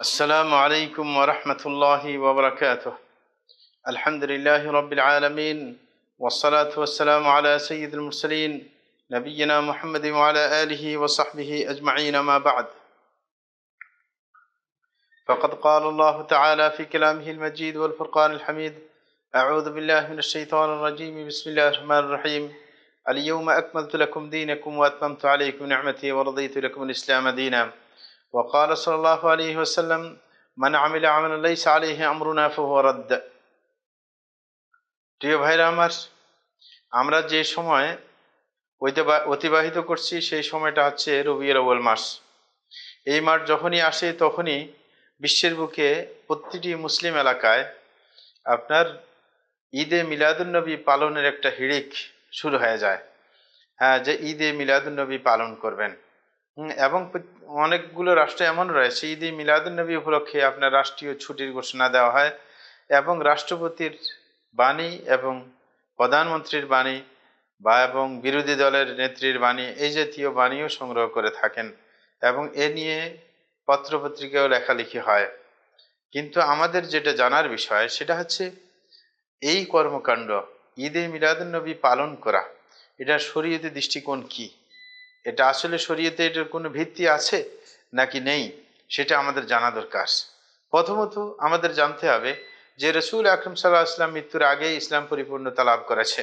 السلام عليكم ورحمة الله وبركاته. الحمد لله رب العالمين والصلاة والسلام على سيد المرسلين نبينا محمد وعلى آله وصحبه أجمعين ما بعد. فقد قال الله تعالى في كلامه المجيد والفرقان الحميد أعوذ بالله من الشيطان الرجيم بسم الله الرحمن الرحيم. اليوم أكملت لكم دينكم وأتممت عليكم نعمتي ورضيت لكم الإسلام دينا. وقال صلى الله عليه وسلم من عمل عملا ليس عليه أمرنا فهو رد প্রিয় ভাইরা আমার আমরা যে সময় ঐতিবা- অতিবাহিত করছি সেই সময়টা হচ্ছে রবিউল আউয়াল মাস এই মাস যখনই আসে তখনই বিশ্বের বুকে প্রতিটি মুসলিম এলাকায় আপনার ঈদে মিলাদুন্নবী পালনের একটা হিড়িক শুরু হয়ে যায় হ্যাঁ যে ঈদে মিলাদুন্নবী পালন করবেন হুম, এবং অনেকগুলো রাষ্ট্র এমন রয়েছে ঈদে মিলাদুন্নবী উপলক্ষে আপনার রাষ্ট্রীয় ছুটির ঘোষণা দেওয়া হয় এবং রাষ্ট্রপতির বাণী এবং প্রধানমন্ত্রীর বাণী বা এবং বিরোধী দলের নেত্রীর বাণী এই জাতীয় বাণীও সংগ্রহ করে থাকেন এবং এ নিয়ে পত্রপত্রিকাও লেখালেখি হয়। কিন্তু আমাদের যেটা জানার বিষয় সেটা হচ্ছে এই কর্মকাণ্ড ঈদে মিলাদুন্নবী পালন করা, এটা শরীয়তে দৃষ্টিকোণ কি? এটা আসলে শরীয়তে এটার কোনো ভিত্তি আছে নাকি নেই, সেটা আমাদের জানা দরকার। প্রথমত আমাদের জানতে হবে যে রসুল আকরম সাল্লাহ আসলাম মৃত্যুর আগেই ইসলাম পরিপূর্ণতা লাভ করেছে,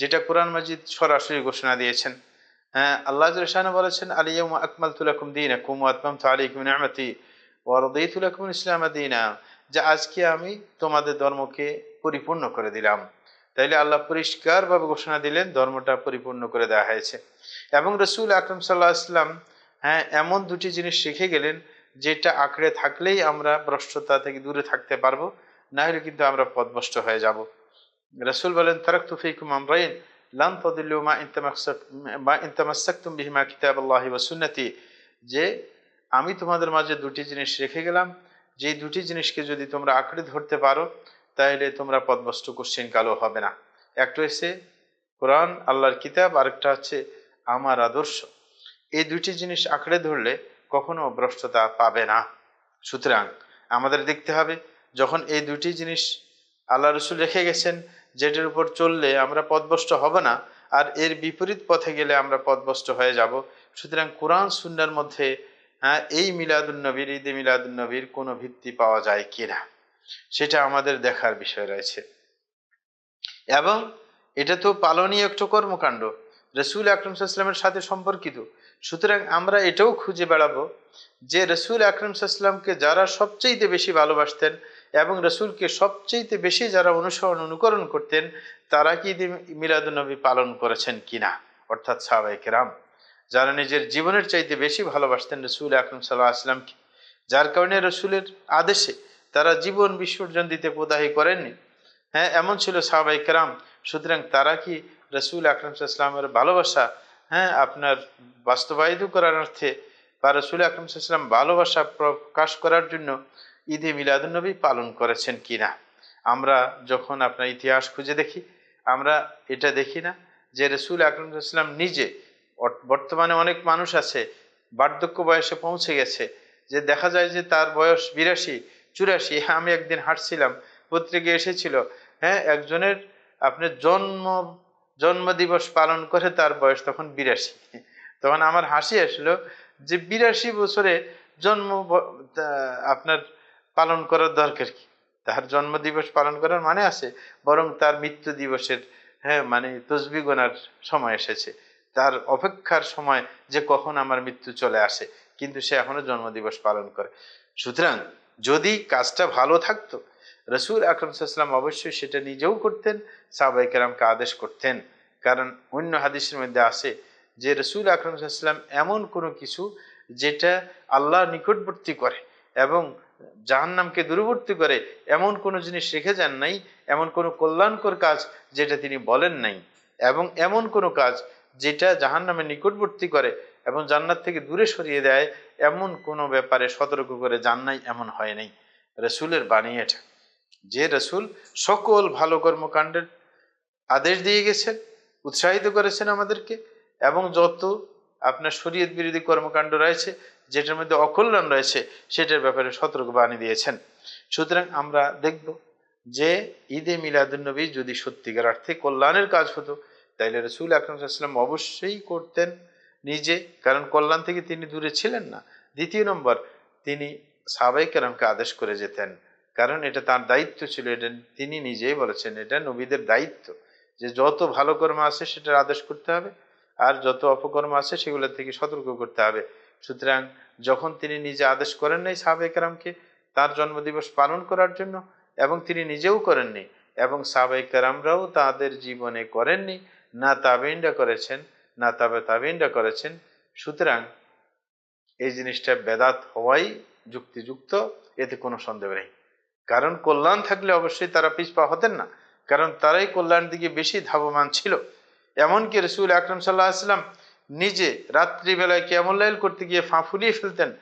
যেটা কোরআন মাজিদ সরাসরি ঘোষণা দিয়েছেন। হ্যাঁ আল্লাহ রসান বলেছেন আলিয়াম আকমাল তুলাকুম দিন কুম আতমাম তো আলিকুম নামতি ওরদিতুলাকুম ইসলাম দিনা যে আজকে আমি তোমাদের ধর্মকে পরিপূর্ণ করে দিলাম। তাইলে আল্লাহ পরিষ্কারভাবে ঘোষণা দিলেন, ধর্মটা পরিপূর্ণ করে দেওয়া হয়েছে। এবং রসুল আকরম সাল্লাহ হ্যাঁ এমন দুটি জিনিস শিখে গেলেন, যেটা আঁকড়ে থাকলেই আমরা ভ্রষ্টতা থেকে দূরে থাকতে পারব না হলে কিন্তু আমরা পদভষ্ট হয়ে যাব। রসুল বলেন তারক তুফিকুম আমরাইন, লান তদিল্লু মা ইনতামাসাক মা ইনতামাসাকতুম বিহিমা কিতাব আল্লাহি সুন্নতি। যে আমি তোমাদের মাঝে দুটি জিনিস রেখে গেলাম যে দুটি জিনিসকে যদি তোমরা আঁকড়ে ধরতে পারো তাহলে তোমরা পদভষ্ট কোশ্চেন কালো হবে না। একটা হচ্ছে কোরআন, আল্লাহর কিতাব, আরেকটা হচ্ছে আমার আদর্শ। এই দুটি জিনিস আঁকড়ে ধরলে কখনো ভ্রষ্টতা পাবে না। সুতরাং আমাদের দেখতে হবে, যখন এই দুটি জিনিস আল্লাহ রসুল রেখে গেছেন, যেটির উপর চললে আমরা পদভষ্ট হব না, আর এর বিপরীত পথে গেলে আমরা পদভষ্ট হয়ে যাব। সুতরাং কোরআন সুন্নার মধ্যে হ্যাঁ এই মিলাদুন্নবীর ঈদে মিলাদুন্নবীর কোনো ভিত্তি পাওয়া যায় কিনা, সেটা আমাদের দেখার বিষয় রয়েছে। এবং এটা তো পালনীয় একটা কর্মকাণ্ড রসুল আকরম সাথে সম্পর্কিত। সুতরাং আমরা এটাও খুঁজে বেড়াবো যে রসুল আকরম সাল্লামকে যারা সবচেয়ে বেশি ভালোবাসতেন এবং রসুলকে সবচেয়ে বেশি যারা অনুসরণ অনুকরণ করতেন, তারা কি ঈদে মিলাদুন্নবী পালন করেছেন কিনা? অর্থাৎ সাহাবাই কেরাম, যারা নিজের জীবনের চাইতে বেশি ভালোবাসতেন রসুল আকরম সাল্লাহ আসলামকে যার কারণে রসুলের আদেশে তারা জীবন বিসর্জন দিতে প্রদাহী করেননি। হ্যাঁ এমন ছিল সাহাবাই কেরাম, সুতরাং তারা কি রসুল আকরম সাল্লামের ভালোবাসা হ্যাঁ আপনার বাস্তবায়িত করার অর্থে বা রসুল আকরম সাল্লাম ভালোবাসা প্রকাশ করার জন্য ঈদে মিলাদুন্নবী পালন করেছেন কিনা? আমরা যখন আপনার ইতিহাস খুঁজে দেখি, আমরা এটা দেখি না যে রসুল আকরম সাল্লাম নিজে বর্তমানে অনেক মানুষ আছে, বার্ধক্য বয়সে পৌঁছে গেছে, যে দেখা যায় যে তার বয়স বিরাশি, চুরাশি হ্যাঁ আমি একদিন হাঁটছিলাম, পত্রিকায় এসেছিল হ্যাঁ একজনের আপনার জন্ম জন্মদিবস পালন করে তার বয়স তখন বিরাশি। তখন আমার হাসি আসলো যে বিরাশি বছরে জন্ম আপনার পালন করার দরকার কি? তার জন্মদিবস পালন করার মানে আছে বরং তার মৃত্যু দিবসের হ্যাঁ মানে তসবি গোনার সময় এসেছে। তার অপেক্ষার সময় যে কখন আমার মৃত্যু চলে আসে, কিন্তু সে এখনও জন্মদিবস পালন করে। সুতরাং যদি কাজটা ভালো থাকতো, রসুল আকরম সাল্লাম অবশ্যই সেটা নিজেও করতেন সাহাবাই কেরামকে আদেশ করতেন। কারণ অন্য হাদিসের মধ্যে আছে যে রসুল আকরম সাল্লাম এমন কোনো কিছু যেটা আল্লাহ নিকটবর্তী করে এবং জাহান্নামকে দূরবর্তী করে, এমন কোনো জিনিস রেখে যান নাই, এমন কোনো কল্যাণকর কাজ যেটা তিনি বলেন নাই এবং এমন কোনো কাজ যেটা জাহান্নামের নিকটবর্তী করে এবং জান্নাত থেকে দূরে সরিয়ে দেয়, এমন কোনো ব্যাপারে সতর্ক করে যান নাই, এমন হয় নাই। রসুলের বাণী এটা। যে রসুল সকল ভালো কর্মকাণ্ডের আদেশ দিয়ে গেছেন উৎসাহিত করেছেন আমাদেরকে এবং যত আপনার শরীয়ত বিরোধী কর্মকাণ্ড রয়েছে, যেটার মধ্যে অকল্যাণ রয়েছে, সেটার ব্যাপারে সতর্ক বাণী দিয়েছেন। সুতরাং আমরা দেখব যে ঈদে মিলাদুন্নবী যদি সত্যিকার অর্থে কল্যাণের কাজ হতো, তাইলে রসুল আকরম সাল্লাম অবশ্যই করতেন নিজে, কারণ কল্যাণ থেকে তিনি দূরে ছিলেন না। দ্বিতীয় নম্বর, তিনি সাবাই কেরামকে আদেশ করে যেতেন, কারণ এটা তার দায়িত্ব ছিল, এটা তিনি নিজেই বলেছেন, এটা নবীদের দায়িত্ব। যে যত ভালো কর্ম আছে সেটার আদেশ করতে হবে, আর যত অপকর্ম আছে সেগুলো থেকে সতর্ক করতে হবে। সুতরাং যখন তিনি নিজে আদেশ করেন নাই সাহাবে কেরামকে তার জন্মদিবস পালন করার জন্য, এবং তিনি নিজেও করেননি এবং সাহাবে কেরামরাও তাদের জীবনে করেননি, না তাবিনরা করেছেন, না তবে তাবিনরা করেছেন। সুতরাং এই জিনিসটা বেদাত হওয়াই যুক্তিযুক্ত, এতে কোনো সন্দেহ নেই। কারণ কল্যাণ থাকলে অবশ্যই তারা পিছপা হতেন না। কারণ তারাই কল্যাণ দিকে বেশি ধাবমান ছিল। এমনকি রসুল আকরম সাল্লাহ আসলাম নিজে রাত্রিবেলায় কেমন লাইল করতে গিয়ে ফাঁ ফুলিয়ে ফেলতেন।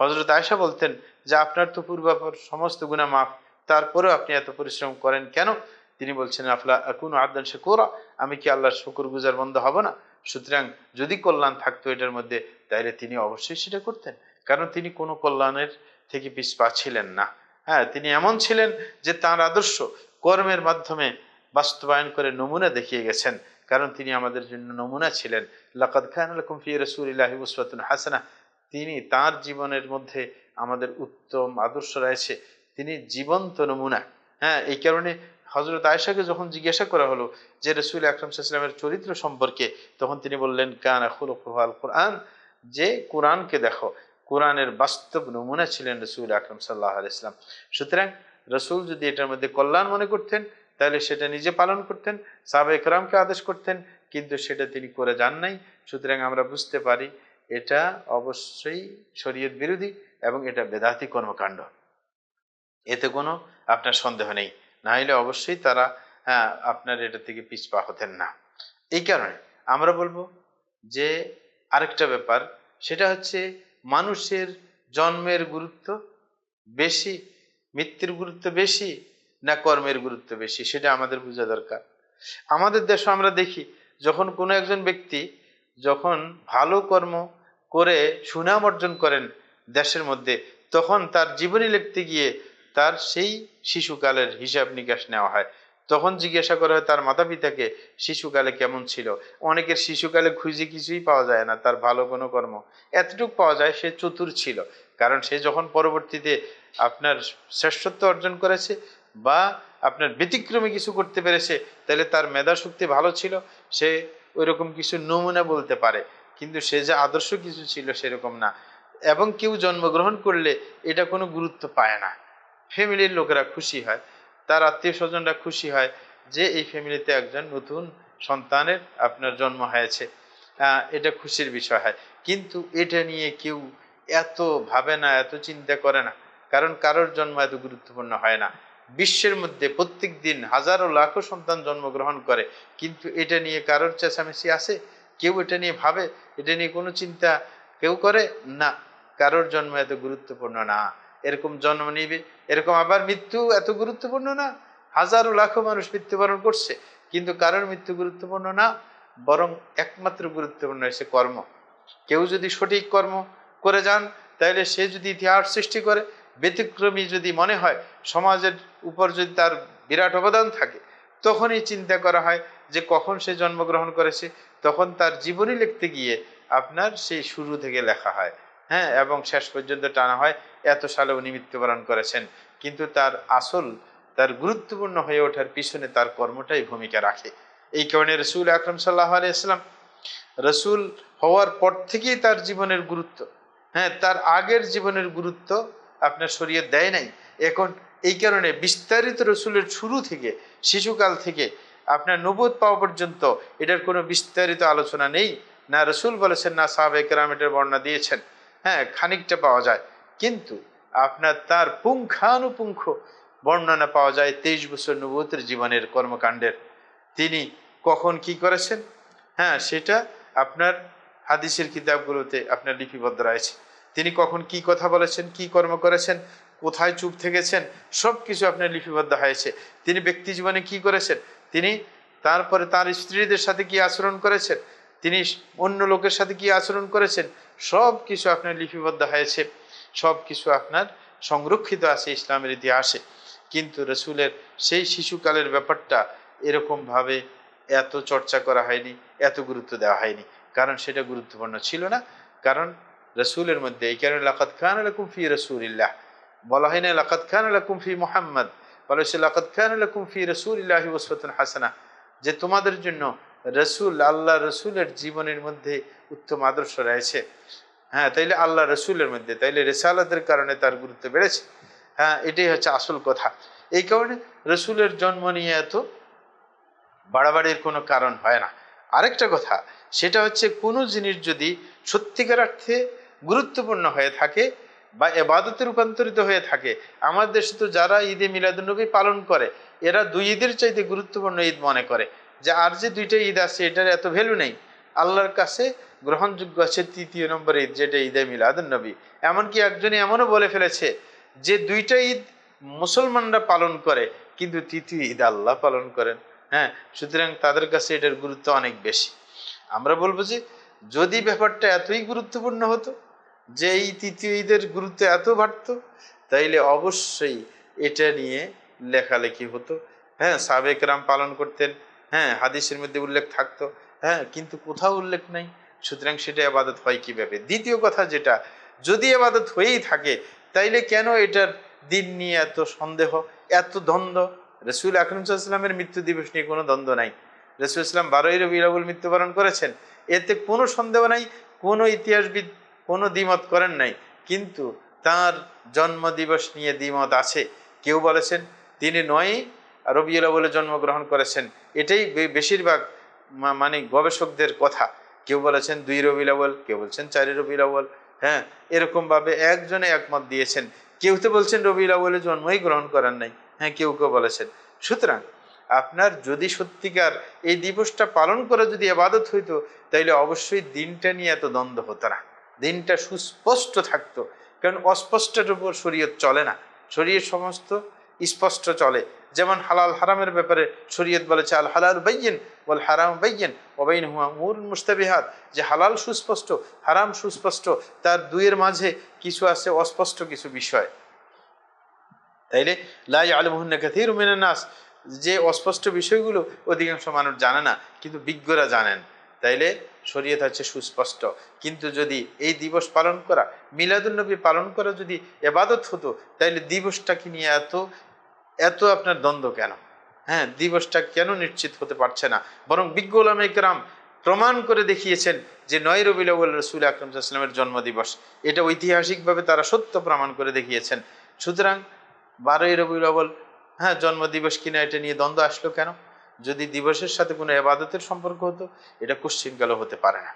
হজরত আয়সা বলতেন যে, আপনার তো পূর্বাপর সমস্ত গুণা মাফ, তারপরেও আপনি এত পরিশ্রম করেন কেন? তিনি বলছেন, আফলা কোন আদান শেকুরা, আমি কি আল্লাহর শুকুর গুজার বন্ধ হব না? সুতরাং যদি কল্যাণ থাকতো এটার মধ্যে, তাইলে তিনি অবশ্যই সেটা করতেন। কারণ তিনি কোনো কল্যাণের থেকে পিছপা ছিলেন না। হ্যাঁ তিনি এমন ছিলেন যে, তার আদর্শ কর্মের মাধ্যমে বাস্তবায়ন করে নমুনা দেখিয়ে গেছেন। কারণ তিনি আমাদের জন্য নমুনা ছিলেন। লাকাদ খান আলকুম ফি রসুলিল্লাহি উসওয়াতুন হাসানা তিনি তার জীবনের মধ্যে আমাদের উত্তম আদর্শ রয়েছে। তিনি জীবন্ত নমুনা। হ্যাঁ এই কারণে হজরত আয়সাকে যখন জিজ্ঞাসা করা হলো যে রসুল আকরম সাল্লামের চরিত্র সম্পর্কে, তখন তিনি বললেন, কান আখুল আল কোরআন। যে কোরআনকে দেখো, কোরআনের বাস্তব নমুনা ছিলেন রসুল আকরম সাল্লাহ ইসলাম সুতরাং রসুল যদি এটার মধ্যে কল্যাণ মনে করতেন, তাহলে সেটা নিজে পালন করতেন সাবে একরামকে আদেশ করতেন, কিন্তু সেটা তিনি করে যান নাই। সুতরাং আমরা বুঝতে পারি, এটা অবশ্যই শরীয়ত বিরোধী এবং এটা বেদাতি কর্মকাণ্ড। এতে কোনো আপনার সন্দেহ নেই। না হলে অবশ্যই তারা হ্যাঁ আপনার এটা থেকে পিছপা হতেন না। এই কারণে আমরা বলব যে আরেকটা ব্যাপার, সেটা হচ্ছে মানুষের জন্মের গুরুত্ব বেশি মৃত্যুর গুরুত্ব বেশি না কর্মের গুরুত্ব বেশি? সেটা আমাদের বোঝা দরকার। আমাদের দেশে আমরা দেখি, যখন কোনো একজন ব্যক্তি যখন ভালো কর্ম করে, সুনাম অর্জন করেন দেশের মধ্যে, তখন তার জীবনী লিখতে গিয়ে তার সেই শিশুকালের হিসাব নিকাশ নেওয়া হয়। তখন জিজ্ঞাসা করা হয়, তার মাতা পিতাকে শিশুকালে কেমন ছিল? অনেকের শিশুকালে খুঁজে কিছুই পাওয়া যায় না, তার ভালো কোনো কর্ম। এতটুকু পাওয়া যায়, সে চতুর ছিল। কারণ সে যখন পরবর্তীতে আপনার শ্রেষ্ঠত্ব অর্জন করেছে বা আপনার ব্যতিক্রমী কিছু করতে পেরেছে, তাহলে তার মেধা শক্তি ভালো ছিল, সে ওই রকম কিছু নমুনা বলতে পারে, কিন্তু সে যে আদর্শ কিছু ছিল সেরকম না। এবং কেউ জন্মগ্রহণ করলে এটা কোনো গুরুত্ব পায় না। ফ্যামিলির লোকেরা খুশি হয়, তার আত্মীয় স্বজনরা খুশি হয় যে এই ফ্যামিলিতে একজন নতুন সন্তানের আপনার জন্ম হয়েছে। এটা খুশির বিষয় হয়। কিন্তু এটা নিয়ে কেউ এত ভাবে না, এত চিন্তা করে না। কারণ কারোর জন্ম এত গুরুত্বপূর্ণ হয় না। বিশ্বের মধ্যে প্রত্যেক দিন হাজারো লাখো সন্তান জন্মগ্রহণ করে, কিন্তু এটা নিয়ে কারোর চেঁচামেচি আছে? কেউ এটা নিয়ে ভাবে? এটা নিয়ে কোনো চিন্তা কেউ করে? না, কারোর জন্ম এত গুরুত্বপূর্ণ না। এরকম জন্ম নিবে, এরকম আবার মৃত্যু এত গুরুত্বপূর্ণ না? হাজারো লাখো মানুষ মৃত্যুবরণ করছে, কিন্তু কারোর মৃত্যু গুরুত্বপূর্ণ না, বরং একমাত্র গুরুত্বপূর্ণ হয়েছে কর্ম। কেউ যদি সঠিক কর্ম করে যান, তাহলে সে যদি ইতিহাস সৃষ্টি করে ব্যতিক্রমী যদি মনে হয়, সমাজের উপর যদি তার বিরাট অবদান থাকে, তখনই চিন্তা করা হয় যে কখন সে জন্মগ্রহণ করেছে, তখন তার জীবনী লিখতে গিয়ে আপনার সেই শুরু থেকে লেখা হয়। হ্যাঁ এবং শেষ পর্যন্ত টানা হয়, এত সালে উনি মৃত্যুবরণ করেছেন। কিন্তু তার আসল, তার গুরুত্বপূর্ণ হয়ে ওঠার পিছনে তার কর্মটাই ভূমিকা রাখে। এই কারণে রসুল আকরম সাল্লাহ আলিয়াল্লাম রসুল হওয়ার পর থেকেই তার জীবনের গুরুত্ব হ্যাঁ তার আগের জীবনের গুরুত্ব আপনার শরীর দেয় নাই। এখন এই কারণে বিস্তারিত রসুলের শুরু থেকে, শিশুকাল থেকে আপনার নবোধ পাওয়া পর্যন্ত এটার কোনো বিস্তারিত আলোচনা নেই। না রসুল বলেছেন, না সাহাবেকরাম এটার বর্ণনা দিয়েছেন। হ্যাঁ খানিকটা পাওয়া যায়। কিন্তু আপনার তার পুঙ্খানুপুঙ্খ বর্ণনা পাওয়া যায় তেইশ বছর নবতের জীবনের কর্মকাণ্ডের। তিনি কখন কি করেছেন? হ্যাঁ সেটা আপনার হাদিসের কিতাবগুলোতে আপনার লিপিবদ্ধ রয়েছে। তিনি কখন কি কথা বলেছেন, কি কর্ম করেছেন, কোথায় চুপ থেকেছেন সব কিছু আপনার লিপিবদ্ধ হয়েছে। তিনি ব্যক্তি জীবনে কি করেছেন, তিনি তারপরে তার স্ত্রীদের সাথে কি আচরণ করেছেন, তিনি অন্য লোকের সাথে কি আচরণ করেছেন সব কিছু আপনার লিপিবদ্ধ হয়েছে। সব কিছু আপনার সংরক্ষিত আছে ইসলামের ইতিহাসে। কিন্তু রসুলের সেই শিশুকালের ব্যাপারটা এরকমভাবে এত চর্চা করা হয়নি, এত গুরুত্ব দেওয়া হয়নি। কারণ সেটা গুরুত্বপূর্ণ ছিল না। কারণ রসুলের মধ্যে, এই কারণে লাকাত খান আলাকুম ফি রসুলিল্লাহ। বলা হয় না লাকাত খান আলাকুম ফি মোহাম্মদ। বলা হয়েছে লাকাত খান আলাকুম ফি রসুলিল্লাহি ওসফতুন হাসানা। যে তোমাদের জন্য রসুল আল্লাহ রসুলের জীবনের মধ্যে উত্তম আদর্শ রয়েছে। হ্যাঁ তাইলে আল্লাহ রসুলের মধ্যে, তাইলে রেসালাতের কারণে তার গুরুত্ব বেড়েছে। হ্যাঁ এটাই হচ্ছে আসল কথা। এই কারণে রসুলের জন্ম নিয়ে এত বাড়াবাড়ির কোনো কারণ হয় না। আরেকটা কথা, সেটা হচ্ছে কোনো জিনিস যদি সত্যিকার অর্থে গুরুত্বপূর্ণ হয়ে থাকে বা এবাদতে রূপান্তরিত হয়ে থাকে। আমার দেশে তো যারা ঈদে মিলাদুলনবী পালন করে, এরা দুই ঈদের চাইতে গুরুত্বপূর্ণ ঈদ মনে করে। যে আর যে দুইটা ঈদ আছে, এটার এত ভ্যালু নেই। আল্লাহর কাছে গ্রহণযোগ্য আছে তৃতীয় নম্বর ঈদ, যেটা ঈদে মিলাদুলনবী এমনকি একজনে এমনও বলে ফেলেছে যে দুইটা ঈদ মুসলমানরা পালন করে, কিন্তু তৃতীয় ঈদ আল্লাহ পালন করেন। হ্যাঁ সুতরাং তাদের কাছে এটার গুরুত্ব অনেক বেশি। আমরা বলব যে যদি ব্যাপারটা এতই গুরুত্বপূর্ণ হতো যে এই তৃতীয় ঈদের গুরুত্ব এত বাড়তো, তাইলে অবশ্যই এটা নিয়ে লেখালেখি হতো। হ্যাঁ সাবেকরাম পালন করতেন হ্যাঁ হাদিসের মধ্যে উল্লেখ থাকতো হ্যাঁ কিন্তু কোথাও উল্লেখ নাই। সুতরাং সেটা আবাদত হয় কীভাবে? দ্বিতীয় কথা যেটা, যদি আবাদত হয়েই থাকে, তাইলে কেন এটার দিন নিয়ে এত সন্দেহ, এত দ্বন্দ্ব? রসুল আকরম সাল্লামের মৃত্যু দিবস নিয়ে কোনো দ্বন্দ্ব নাই। রসুল ইসলাম বারোই রবি আবুল মৃত্যুবরণ করেছেন। এতে কোনো সন্দেহ নাই, কোনো ইতিহাসবিদ কোনো দ্বিমত করেন নাই। কিন্তু তার জন্ম দিবস নিয়ে দ্বিমত আছে। কেউ বলেছেন, তিনি নয়, রবিউল বলে জন্মগ্রহণ করেছেন। এটাই বেশিরভাগ মানে গবেষকদের কথা। কেউ বলেছেন, দুই রবিউল আউ্বল কেউ বলছেন, চারি রবিউল আউ্বল হ্যাঁ এরকমভাবে একজনে একমত দিয়েছেন। কেউ তো বলছেন, রবিউল আউ্বলে জন্মই গ্রহণ করেন নাই। হ্যাঁ কেউ কেউ বলেছেন। সুতরাং আপনার যদি সত্যিকার এই দিবসটা পালন করে যদি আবাদত হইতো, তাইলে অবশ্যই দিনটা নিয়ে এত দ্বন্দ্ব হতো না। দিনটা সুস্পষ্ট থাকতো। কারণ অস্পষ্টের উপর শরীয়ত চলে না। শরীর সমস্ত স্পষ্ট চলে। যেমন হালাল হারামের ব্যাপারে শরীয়ত বলেছে, আল হালাল বাইয়েন বল হারাম বাইয়েন ওবাইন হুয়া মুর মুস্তাবিহাত যে হালাল সুস্পষ্ট, হারাম সুস্পষ্ট, তার দুইয়ের মাঝে কিছু আছে অস্পষ্ট কিছু বিষয়। তাইলে লাই আলমহন্না কাথির নাস। যে অস্পষ্ট বিষয়গুলো অধিকাংশ মানুষ জানে না, কিন্তু বিজ্ঞরা জানেন। তাইলে শরীয়ত হচ্ছে সুস্পষ্ট। কিন্তু যদি এই দিবস পালন করা মিলাদুলনবী পালন করা যদি এবাদত হতো, তাইলে দিবসটাকে নিয়ে এত এত আপনার দ্বন্দ্ব কেন? হ্যাঁ দিবসটা কেন নিশ্চিত হতে পারছে না? বরং বিজ্ঞ ওলামাইকরাম প্রমাণ করে দেখিয়েছেন যে নয় আউ্বল রসুল আকরম সাল্লামের জন্মদিবস। এটা ঐতিহাসিকভাবে তারা সত্য প্রমাণ করে দেখিয়েছেন। সুতরাং বারোই রবিউল হ্যাঁ জন্মদিবস কিনা এটা নিয়ে দ্বন্দ্ব আসলো কেন? যদি দিবসের সাথে কোনো এবাদতের সম্পর্ক হতো, এটা কুশ্চিনকালও হতে পারে না।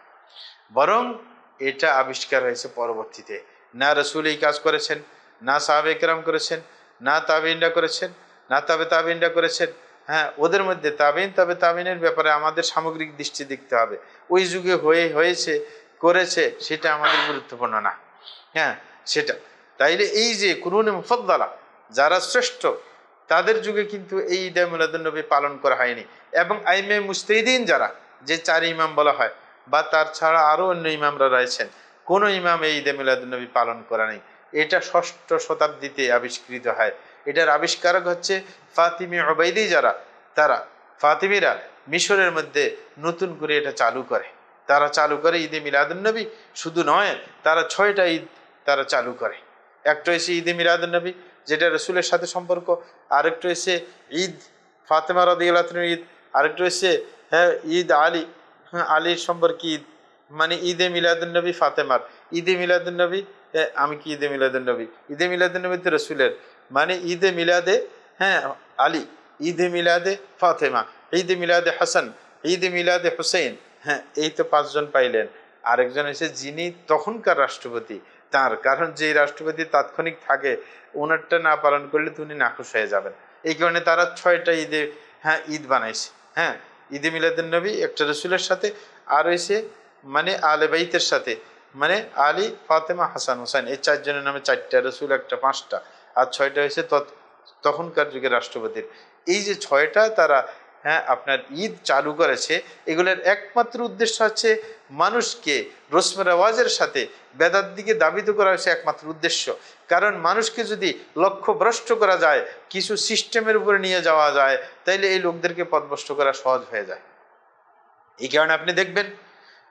বরং এটা আবিষ্কার হয়েছে পরবর্তীতে। না রসুল এই কাজ করেছেন, না সাহাবেকরাম করেছেন, না তাবিনরা করেছেন, না তবে তাবিনরা করেছেন। হ্যাঁ ওদের মধ্যে তাবিন তবে তাবিনের ব্যাপারে আমাদের সামগ্রিক দৃষ্টি দেখতে হবে। ওই যুগে হয়ে, হয়েছে, করেছে, সেটা আমাদের গুরুত্বপূর্ণ না। হ্যাঁ সেটা। তাইলে এই যে কুরুনে মুফদ্দালা, যারা শ্রেষ্ঠ তাদের যুগে কিন্তু এই ঈদে মিলাদুন্নবী পালন করা হয়নি। এবং আইমে মুস্তেদিন যারা, যে চার ইমাম বলা হয়, বা তার ছাড়া আরও অন্য ইমামরা রয়েছেন, কোনো ইমাম এই ঈদে মিলাদুন্নবী পালন করা নেই। এটা ষষ্ঠ শতাব্দীতে আবিষ্কৃত হয়। এটার আবিষ্কারক হচ্ছে ফাতিমি অবৈদি যারা, তারা, ফাতিমিরা মিশরের মধ্যে নতুন করে এটা চালু করে। তারা চালু করে ঈদে মিলাদুন্নবী শুধু নয়, তারা ছয়টা ঈদ তারা চালু করে। একটা হচ্ছে ঈদে মিলাদুন্নবী যেটা রসুলের সাথে সম্পর্ক। আরেকটা হচ্ছে ঈদ, ফাতেমা রদিউল্লাহনের ঈদ, আরেকটা হচ্ছে হ্যাঁ ঈদ আলী হ্যাঁ আলীর সম্পর্কে ঈদ মানে ঈদে মিলাদুন্নবী ফাতেমার। ঈদে মিলাদুন্নবী হ্যাঁ আমি কি ঈদে মিলাদুন্নবী ঈদে মিলাদুন্নবী তো রসুলের মানে ঈদে মিলাদে হ্যাঁ আলী, ঈদে মিলাদে ফাতেমা, ঈদে মিলাদে হাসান, ঈদে মিলাদে হুসেন হ্যাঁ এই তো পাঁচজন পাইলেন। আরেকজন হচ্ছে যিনি তখনকার রাষ্ট্রপতি তার, কারণ যে রাষ্ট্রপতি তাৎক্ষণিক থাকে ওনারটা না পালন করলে তো উনি নাখুশ হয়ে যাবেন। এই কারণে তারা ছয়টা ঈদে হ্যাঁ ঈদ বানাইছে হ্যাঁ ঈদে মিলাদুল নবী, একটা রসুলের সাথে, আর হয়েছে মানে আলে বাইতের সাথে মানে আলী ফাতেমা হাসান হোসেন এই চারজনের নামে চারটা রসুল, একটা পাঁচটা, আর ছয়টা হয়েছে তখনকার যুগে রাষ্ট্রপতির। এই যে ছয়টা তারা হ্যাঁ আপনার ঈদ চালু করেছে, এগুলোর একমাত্র উদ্দেশ্য হচ্ছে মানুষকে রসম আওয়াজের সাথে বেদার দিকে দাবিত করা হয়েছে একমাত্র উদ্দেশ্য। কারণ মানুষকে যদি লক্ষ্য ভ্রষ্ট করা যায়, কিছু সিস্টেমের উপরে নিয়ে যাওয়া যায়, তাইলে এই লোকদেরকে পথভ্রষ্ট করা সহজ হয়ে যায়। এই কারণে আপনি দেখবেন,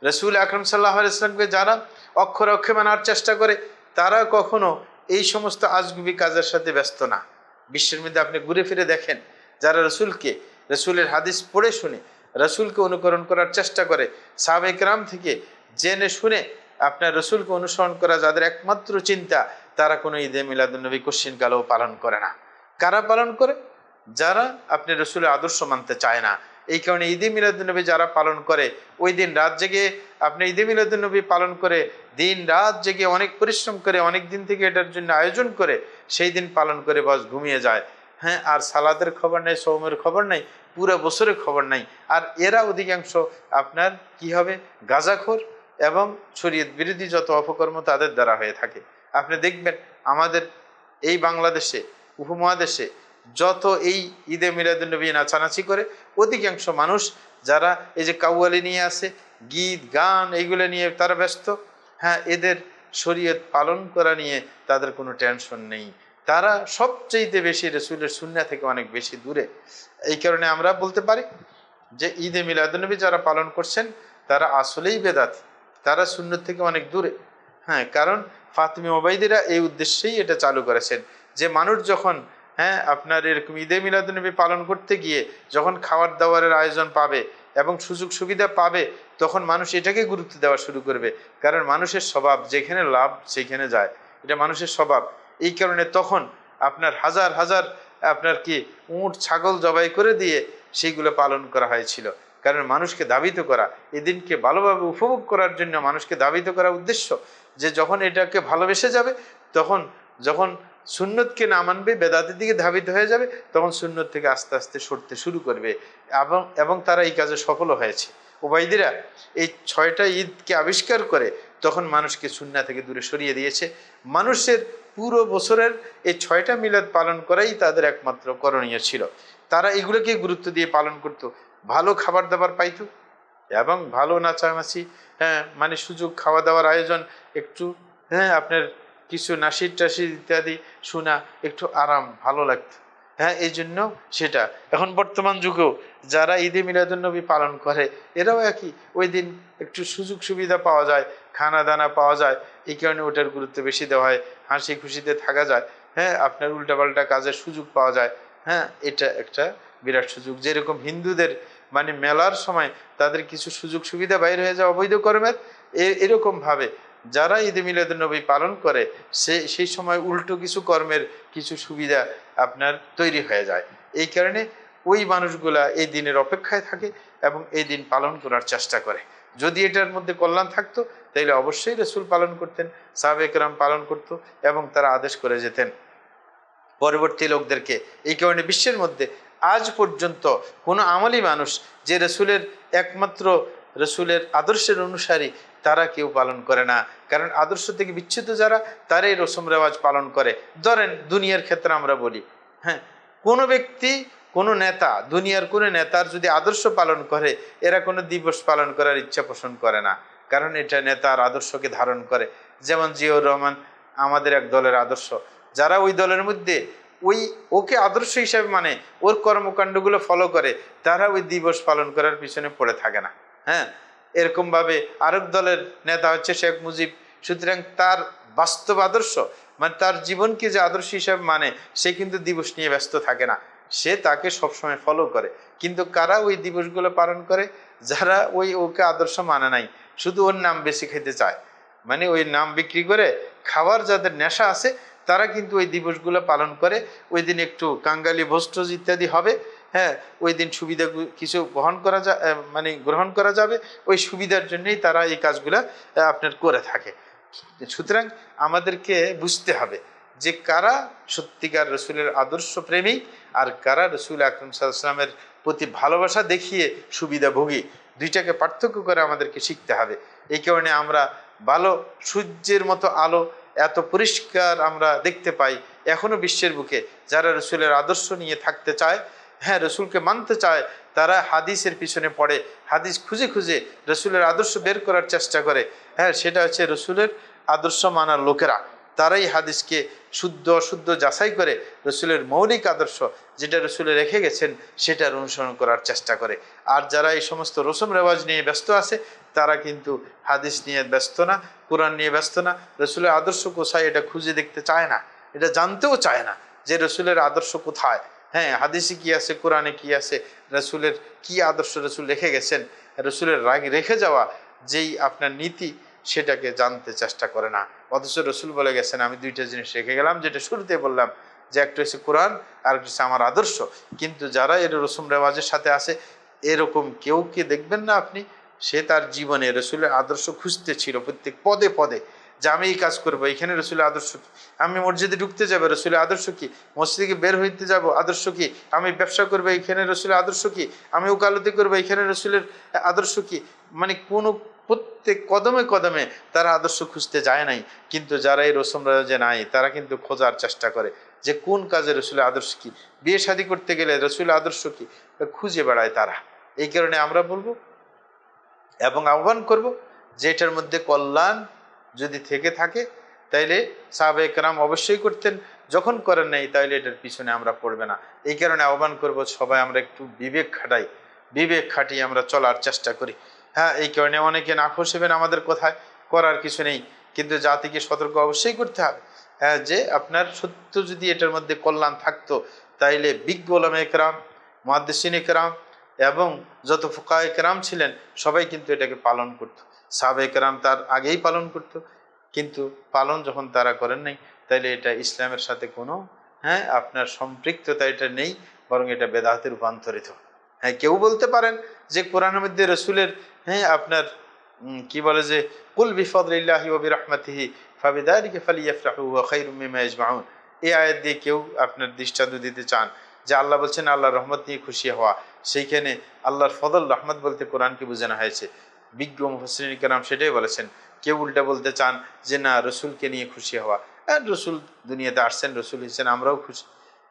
রসুল আকরম সাল্লাহ ইসলামকে যারা অক্ষর অক্ষে মানার চেষ্টা করে, তারা কখনো এই সমস্ত আজগুবি কাজের সাথে ব্যস্ত না। বিশ্বের মধ্যে আপনি ঘুরে ফিরে দেখেন, যারা রসুলকে, রসুলের হাদিস পড়ে শুনে রসুলকে অনুকরণ করার চেষ্টা করে। সাবেকরাম থেকে জেনে শুনে আপনার রসুলকে অনুসরণ করা যাদের একমাত্র চিন্তা, তারা কোনো ঈদে মিলাদুলনবী কোশ্চিন কালেও পালন করে না। কারা পালন করে? যারা আপনি রসুলের আদর্শ মানতে চায় না। এই কারণে ঈদে মিলাদুলনবী যারা পালন করে, ওই দিন রাত জেগে আপনি ঈদে মিলাদুলনবী পালন করে, দিন রাত জেগে অনেক পরিশ্রম করে, অনেক দিন থেকে এটার জন্য আয়োজন করে, সেই দিন পালন করে বস ঘুমিয়ে যায়। হ্যাঁ আর সালাদের খবর নেই, সৌমের খবর নেই, পুরো বছরের খবর নাই। আর এরা অধিকাংশ আপনার কি হবে? গাজাখোর এবং শরীয়ত বিরোধী যত অপকর্ম তাদের দ্বারা হয়ে থাকে। আপনি দেখবেন আমাদের এই বাংলাদেশে, উপমহাদেশে যত এই ঈদে মিলাদুলনবী নাচানাচি করে, অধিকাংশ মানুষ যারা এই যে কাউয়ালি নিয়ে আসে, গীত, গান, এইগুলো নিয়ে তারা ব্যস্ত। হ্যাঁ এদের শরীয়ত পালন করা নিয়ে তাদের কোনো টেনশন নেই। তারা সবচেয়েতে বেশি রসুলের সুন্না থেকে অনেক বেশি দূরে। এই কারণে আমরা বলতে পারি যে ঈদে মিলাদুলনবী যারা পালন করছেন, তারা আসলেই বেদাত। তারা সুন্নত থেকে অনেক দূরে। হ্যাঁ কারণ ফাতিমি ওবাইদিরা এই উদ্দেশ্যেই এটা চালু করেছেন। যে মানুষ যখন হ্যাঁ আপনার এরকম ঈদে মিলাদুলনবী পালন করতে গিয়ে যখন খাওয়ার দাওয়ারের আয়োজন পাবে এবং সুযোগ সুবিধা পাবে, তখন মানুষ এটাকে গুরুত্ব দেওয়া শুরু করবে। কারণ মানুষের স্বভাব যেখানে লাভ, সেখানে যায়। এটা মানুষের স্বভাব। এই কারণে তখন আপনার হাজার হাজার আপনার কি উঁট, ছাগল জবাই করে দিয়ে সেইগুলো পালন করা হয়েছিল। কারণ মানুষকে দাবিত করা, এদিনকে ভালোভাবে উপভোগ করার জন্য মানুষকে দাবিত করা উদ্দেশ্য যে যখন এটাকে ভালোবেসে যাবে, তখন যখন সুন্নতকে না মানবে, বেদাতের দিকে ধাবিত হয়ে যাবে, তখন সুন্নত থেকে আস্তে আস্তে সরতে শুরু করবে এবং এবং তারা এই কাজে সফলও হয়েছে। ওবাইদিরা এই ছয়টা ঈদকে আবিষ্কার করে তখন মানুষকে সুন্না থেকে দূরে সরিয়ে দিয়েছে। মানুষের পুরো বছরের এই ছয়টা মিলাদ পালন করাই তাদের একমাত্র করণীয় ছিল। তারা এগুলোকে গুরুত্ব দিয়ে পালন করত। ভালো খাবার দাবার পাইতো এবং ভালো নাচানাচি হ্যাঁ মানে সুযোগ খাওয়া দাওয়ার আয়োজন, একটু হ্যাঁ আপনার কিছু নাসির টাসির ইত্যাদি শোনা একটু আরাম, ভালো লাগতো। হ্যাঁ এই জন্য সেটা। এখন বর্তমান যুগেও যারা ঈদে মিলাদুলনবী পালন করে, এরাও একই। ওই দিন একটু সুযোগ সুবিধা পাওয়া যায় খানা দানা পাওয়া যায়, এই কারণে ওটার গুরুত্ব বেশি দেওয়া হয়, হাসি খুশিতে থাকা যায় হ্যাঁ আপনার উল্টাপাল্টা কাজের সুযোগ পাওয়া যায় হ্যাঁ এটা একটা বিরাট সুযোগ। যেরকম হিন্দুদের মানে মেলার সময় তাদের কিছু সুযোগ সুবিধা বাইর হয়ে যায় অবৈধ কর্মের এরকমভাবে যারা ঈদে নবী পালন করে, সে, সেই সময় উল্টো কিছু কর্মের কিছু সুবিধা আপনার তৈরি হয়ে যায়। এই কারণে ওই মানুষগুলা এই দিনের অপেক্ষায় থাকে এবং এই দিন পালন করার চেষ্টা করে। যদি এটার মধ্যে কল্যাণ থাকতো তাহলে অবশ্যই রসুল পালন করতেন সাবেকরাম পালন করত এবং তারা আদেশ করে যেতেন। পরবর্তী লোকদেরকে এই কারণে বিশ্বের মধ্যে আজ পর্যন্ত কোনো আমলি মানুষ যে রসুলের একমাত্র রসুলের আদর্শের অনুসারী, তারা কেউ পালন করে না। কারণ আদর্শ থেকে বিচ্ছুত যারা, তারাই রসম রেওয়াজ পালন করে। ধরেন, দুনিয়ার ক্ষেত্রে আমরা বলি হ্যাঁ কোনো ব্যক্তি কোনো নেতা, দুনিয়ার কোনো নেতার যদি আদর্শ পালন করে, এরা কোনো দিবস পালন করার ইচ্ছা পোষণ করে না। কারণ এটা নেতার আদর্শকে ধারণ করে। যেমন জিয়াউর রহমান আমাদের এক দলের আদর্শ। যারা ওই দলের মধ্যে ওই, ওকে আদর্শ হিসাবে মানে ওর কর্মকাণ্ডগুলো ফলো করে, তারা ওই দিবস পালন করার পিছনে পড়ে থাকে না। হ্যাঁ? এরকমভাবে আরেক দলের নেতা হচ্ছে শেখ মুজিব। সুতরাং তার বাস্তব আদর্শ মানে তার জীবনকে যে আদর্শ হিসাবে মানে সে কিন্তু দিবস নিয়ে ব্যস্ত থাকে না। সে তাকে সবসময় ফলো করে। কিন্তু কারা ওই দিবসগুলো পালন করে? যারা ওই ওকে আদর্শ মানে নাই। শুধু ওর নাম বেশি খেতে চায়। মানে ওই নাম বিক্রি করে খাওয়ার যাদের নেশা আছে, তারা কিন্তু ওই দিবসগুলো পালন করে। ওই দিন একটু কাঙ্গালি ভোস্টজ ইত্যাদি হবে। হ্যাঁ ওই দিন সুবিধা কিছু গ্রহণ করা যা মানে গ্রহণ করা যাবে। ওই সুবিধার জন্যই তারা এই কাজগুলা আপনার করে থাকে। সুতরাং আমাদেরকে বুঝতে হবে যে কারা সত্যিকার রসুলের আদর্শ প্রেমী আর কারা রসুল আকরম সাল্লামের প্রতি ভালোবাসা দেখিয়ে সুবিধাভোগী? দুইটাকে পার্থক্য করে আমাদেরকে শিখতে হবে। এই কারণে আমরা ভালো সূর্যের মতো আলো এত পরিষ্কার আমরা দেখতে পাই এখনও বিশ্বের বুকে। যারা রসুলের আদর্শ নিয়ে থাকতে চায় হ্যাঁ রসুলকে মানতে চায়, তারা হাদিসের পিছনে পড়ে, হাদিস খুঁজে খুঁজে রসুলের আদর্শ বের করার চেষ্টা করে। হ্যাঁ সেটা হচ্ছে রসুলের আদর্শ মানার লোকেরা। তারাই হাদিসকে শুদ্ধ অশুদ্ধ যাচাই করে রসুলের মৌলিক আদর্শ যেটা রসুলে রেখে গেছেন, সেটার অনুসরণ করার চেষ্টা করে। আর যারা এই সমস্ত রসম রেওয়াজ নিয়ে ব্যস্ত আছে, তারা কিন্তু হাদিস নিয়ে ব্যস্ত না, কোরআন নিয়ে ব্যস্ত না। রসুলের আদর্শ কোথায়, এটা খুঁজে দেখতে চায় না। এটা জানতেও চায় না যে রসুলের আদর্শ কোথায়। হ্যাঁ হাদিসে কি আছে, কোরআনে কি আছে, রসুলের কি আদর্শ রসুল রেখে গেছেন? রসুলের রাগ রেখে যাওয়া যেই আপনার নীতি সেটাকে জানতে চেষ্টা করে না। অথচ রসুল বলে গেছেন, আমি দুইটা জিনিস রেখে গেলাম, যেটা শুরুতে বললাম যে একটা হচ্ছে কোরআন, আর একটা হচ্ছে আমার আদর্শ। কিন্তু যারা এর রসুম রেওয়াজের সাথে আছে, এরকম কেউ কি দেখবেন না আপনি? সে তার জীবনে রসুলের আদর্শ খুঁজতে ছিল প্রত্যেক পদে পদে। যে আমি এই কাজ করব, এখানে রসুলের আদর্শ কি? আমি মসজিদে ঢুকতে যাব, রসুলের আদর্শ কি? মসজিদ বের হইতে যাব, আদর্শ কি? আমি ব্যবসা করব, এখানে রসুলের আদর্শ কি? আমি ওকালতি করব, এখানে রসুলের আদর্শ কি? মানে কোনো প্রত্যেক কদমে কদমে তারা আদর্শ খুঁজতে যায় নাই। কিন্তু যারা এই রসম রাজে নাই, তারা কিন্তু খোঁজার চেষ্টা করে যে কোন কাজে রসুলের আদর্শ কি? বিয়ে শাদী করতে গেলে রসুলের আদর্শ কি? খুঁজে বেড়ায় তারা। এই কারণে আমরা বলব এবং আহ্বান করব যে এটার মধ্যে কল্যাণ যদি থেকে থাকে, তাইলে সাহাবে একরাম অবশ্যই করতেন। যখন করেন নাই, তাইলে এটার পিছনে আমরা পড়বে না। এই কারণে আহ্বান করব, সবাই আমরা একটু বিবেক খাটাই। বিবেক খাটিয়ে আমরা চলার চেষ্টা করি। হ্যাঁ এই কারণে অনেকে না হবেন আমাদের কোথায়, করার কিছু নেই। কিন্তু জাতিকে সতর্ক অবশ্যই করতে হবে। হ্যাঁ যে আপনার সত্য যদি এটার মধ্যে কল্যাণ থাকতো, তাইলে বিজ্ঞ একরাম মহাদ্দেশিন একরাম এবং যত ফোকা একরাম ছিলেন, সবাই কিন্তু এটাকে পালন করত। সাবে একরাম তার আগেই পালন করত, কিন্তু পালন যখন তারা করেন নাই, তাইলে এটা ইসলামের সাথে কোনো হ্যাঁ আপনার সম্পৃক্ততা এটা নেই, বরং এটা বেদাতে রূপান্তরিত। হ্যাঁ কেউ বলতে পারেন যে কোরআনের মধ্যে রসুলের হ্যাঁ আপনার কি বলে যে, কুল বিফদুল্লাহি ওবি রহমাতিহি ফাবিদারিকে ফালিয়াফরাহু খাইরুমিমা ইজমাউন। এই আয়াত দিয়ে কেউ আপনার দৃষ্টান্ত দিতে চান। যে আল্লাহ বলছেন, আল্লাহর রহমত নিয়ে খুশি হওয়া। সেইখানে আল্লাহর ফদল রহমত বলতে কোরআনকে বোঝানো হয়েছে। বিজ্ঞ মুফসরিন কেরাম সেটাই বলেছেন, কেউ উল্টা বলতে চান যে, না, রসুলকে নিয়ে খুশি হওয়া। রসুল দুনিয়াতে আসছেন, রসুল হিসেন আমরাও খুশি।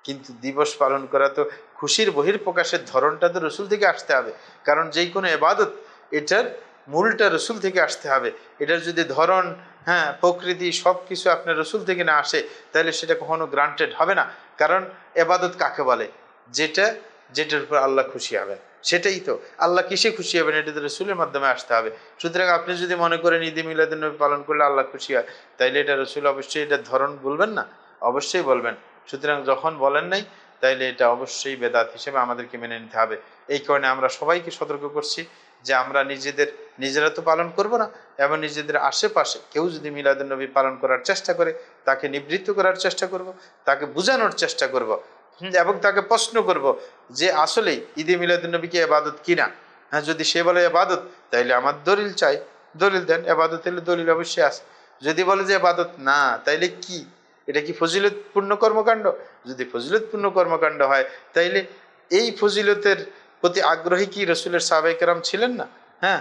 কিন্তু দিবস পালন করা তো খুশির বহির প্রকাশের ধরনটা তো রসুল থেকে আসতে হবে। কারণ যেই কোনো এবাদত, এটার মূলটা রসুল থেকে আসতে হবে। এটার যদি ধরন হ্যাঁ প্রকৃতি সব কিছু আপনার রসুল থেকে না আসে, তাহলে সেটা কখনো গ্রান্টেড হবে না। কারণ এবাদত কাকে বলে? যেটা, যেটার উপর আল্লাহ খুশি হবেন সেটাই তো। আল্লাহ কিসে খুশি হবেন? এটা তো রসুলের মাধ্যমে আসতে হবে। সুতরাং আপনি যদি মনে করেন, ঈদে মিলাদুলনবী পালন করলে আল্লাহ খুশি হয় তাইলে এটা রসুল অবশ্যই এটার ধরন বলবেন না? অবশ্যই বলবেন। সুতরাং যখন বলেন নাই, তাইলে এটা অবশ্যই বেদাত হিসেবে আমাদেরকে মেনে নিতে হবে। এই কারণে আমরা সবাইকে সতর্ক করছি। যে আমরা নিজেদের, নিজেরা তো পালন করব না এবং নিজেদের আশেপাশে কেউ যদি মিলাদুলনবী পালন করার চেষ্টা করে, তাকে নিবৃত্ত করার চেষ্টা করব, তাকে বোঝানোর চেষ্টা করব এবং তাকে প্রশ্ন করব যে আসলে ঈদে মিলাদুলনবী কি এবাদত কিনা? হ্যাঁ যদি সে বলে এবাদত, তাইলে আমার দলিল চাই, দলিল দেন, এবাদত হলে দলিল অবশ্যই আছে। যদি বলে যে এবাদত না, তাইলে কি? এটা কি ফজিলতপূর্ণ কর্মকাণ্ড? যদি ফজিলতপূর্ণ কর্মকাণ্ড হয়, তাইলে এই ফজিলতের প্রতি আগ্রহী কি রসুলের সাহাবাইকেরাম ছিলেন না? হ্যাঁ?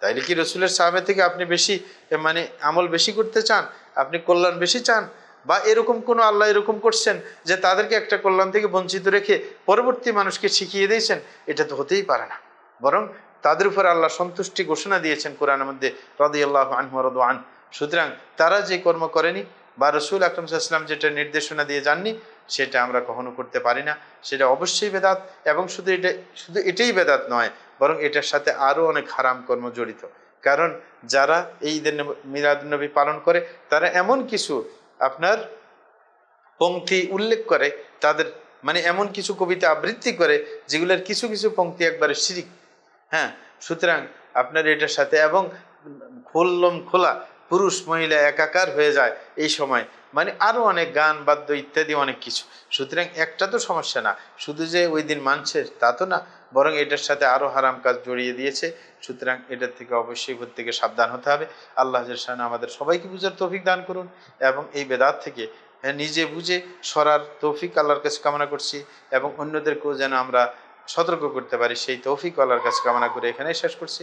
তাইলে কি রসুলের সাহাবে থেকে আপনি বেশি মানে আমল বেশি করতে চান? আপনি কল্যাণ বেশি চান? বা এরকম কোনো আল্লাহ এরকম করছেন যে তাদেরকে একটা কল্যাণ থেকে বঞ্চিত রেখে পরবর্তী মানুষকে শিখিয়ে দিয়েছেন? এটা তো হতেই পারে না। বরং তাদের উপর আল্লাহ সন্তুষ্টি ঘোষণা দিয়েছেন কোরআনের মধ্যে রদি আল্লাহ আনহরদ আন সুতরাং তারা যে কর্ম করেনি বা রসুল আকরম সাল্লাম যেটা নির্দেশনা দিয়ে যাননি, সেটা আমরা কখনো করতে পারি না। সেটা অবশ্যই বেদাত এবং শুধু এটা, শুধু এটাই বেদাত নয়, বরং এটার সাথে আরও অনেক হারাম কর্ম জড়িত। কারণ যারা এই ঈদের মিলাদুলনবী পালন করে, তারা এমন কিছু আপনার পঙ্ক্তি উল্লেখ করে, তাদের মানে এমন কিছু কবিতা আবৃত্তি করে, যেগুলোর কিছু কিছু পঙ্ক্তি একবারে শিরিক। হ্যাঁ সুতরাং আপনার এটার সাথে এবং খোল্লম খোলা পুরুষ মহিলা একাকার হয়ে যায় এই সময়। মানে আরও অনেক গান, বাদ্য ইত্যাদি অনেক কিছু। সুতরাং একটা তো সমস্যা না। শুধু যে ওই দিন মানছে তা তো না, বরং এটার সাথে আরও হারাম কাজ জড়িয়ে দিয়েছে। সুতরাং এটার থেকে অবশ্যই প্রত্যেকে সাবধান হতে হবে। আল্লাহ জান আমাদের সবাইকে বুঝার তৌফিক দান করুন এবং এই বেদাত থেকে নিজে বুঝে সরার তৌফিক আল্লাহর কাছে কামনা করছি এবং অন্যদেরকেও যেন আমরা সতর্ক করতে পারি, সেই তৌফিক আল্লাহর কাছে কামনা করে এখানেই শেষ করছি।